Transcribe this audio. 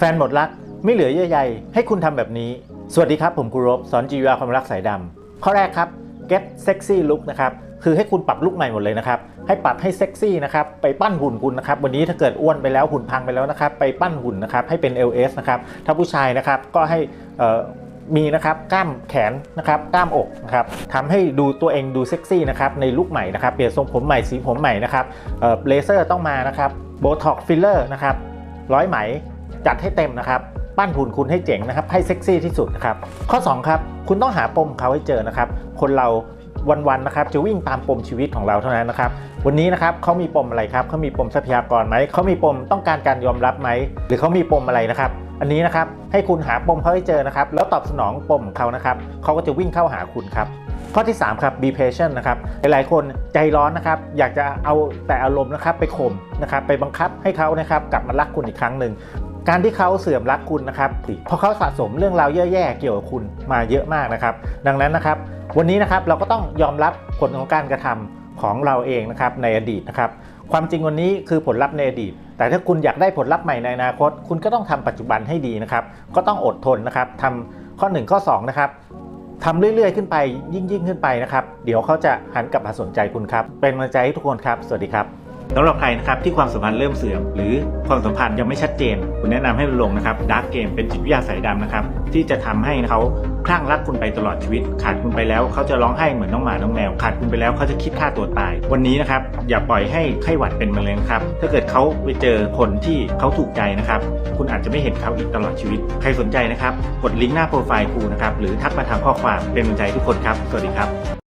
แฟนหมดรักไม่เหลือเยื่อใยให้คุณทำแบบนี้ สวัสดีครับ ผมกุรบสอนจีวาความรักสายดำข้อแรกครับ get sexy look นะครับคือให้คุณปรับลุคใหม่หมดเลยนะครับให้ปรับให้เซ็กซี่นะครับไปปั้นหุ่นคุณนะครับวันนี้ถ้าเกิดอ้วนไปแล้วหุ่นพังไปแล้วนะครับไปปั้นหุ่นนะครับให้เป็น LS นะครับถ้าผู้ชายนะครับก็ให้มีนะครับกล้ามแขนนะครับกล้ามอกนะครับทำให้ดูตัวเองดูเซ็กซี่นะครับในลุคใหม่นะครับเปลี่ยนทรงผมใหม่สีผมใหม่นะครับเอ่อเลเซอร์ต้องมานะครับโบท็อกฟิลเลอร์นะครับร้อยไหม จัดให้เต็มนะครับปั้นหุ่นคุณให้เจ๋งนะครับ ให้เซ็กซี่ที่สุดนะครับ ข้อ 2 ครับ คุณต้องหาปมเขาให้เจอนะครับ คนเราวันๆนะครับจะวิ่งตามปมชีวิตของเราเท่านั้นนะครับ วันนี้นะครับเขามีปมอะไรครับเขามีปมทรัพยากรไหมเขามีปมต้องการการยอมรับไหมหรือเขามีปมอะไรนะครับ อันนี้นะครับให้คุณหาปมเขาให้เจอนะครับ แล้วตอบสนองปมเขานะครับเขาก็จะวิ่งเข้าหาคุณครับข้อที่ 3 ครับ be patient นะครับ หลายๆ คนใจร้อนนะครับ อยากจะเอาแต่อารมณ์นะครับไปข่มนะครับ ไปบังคับให้เขานะครับกลับมารักคุณอีกครั้งหนึ่ง การที่เขาเสื่อมรักคุณนะครับเพราะเขาสะสมเรื่องราวแย่ๆเกี่ยวกับคุณมาเยอะมากนะครับ ดังนั้นนะครับ วันนี้นะครับเราก็ต้องยอมรับผลของการกระทำของเราเองนะครับในอดีตนะครับ ความจริงวันนี้คือผลลัพธ์ในอดีต แต่ถ้าคุณอยากได้ผลลัพธ์ใหม่ในอนาคต คุณก็ต้องทำปัจจุบันให้ดีนะครับ ก็ต้องอดทนนะครับทำข้อ 1 ข้อ 2 นะครับทำเรื่อยๆ ขึ้นไปยิ่งๆ ขึ้นไปนะครับ เดี๋ยวเขาจะหันกลับมาสนใจคุณครับ เป็นกำลังใจให้ทุกคนครับ สวัสดีครับ สำหรับใครนะครับที่ความสัมพันธ์เริ่มเสื่อม หรือความสัมพันธ์ยังไม่ชัดเจนคุณแนะนำให้ลงนะครับดาร์กเกมเป็นจิตวิทยาสายดำนะครับที่จะทำให้เขาคลั่งรักคุณไปตลอดชีวิต ขาดคุณไปแล้วเขาจะร้องไห้เหมือนน้องหมาน้องแมวขาดคุณไปแล้วเขาจะคิดฆ่าตัวตาย วันนี้นะครับอย่าปล่อยให้ไข้หวัดเป็นมะเร็งครับถ้าเกิดเขาไปเจอคนที่เขาถูกใจนะครับคุณอาจจะไม่เห็นเขาอีกตลอดชีวิต ใครสนใจนะครับกดลิงก์หน้าโปรไฟล์ครูนะครับหรือทักมาทางข้อความเป็นกำลังใจทุกคนครับ สวัสดีครับ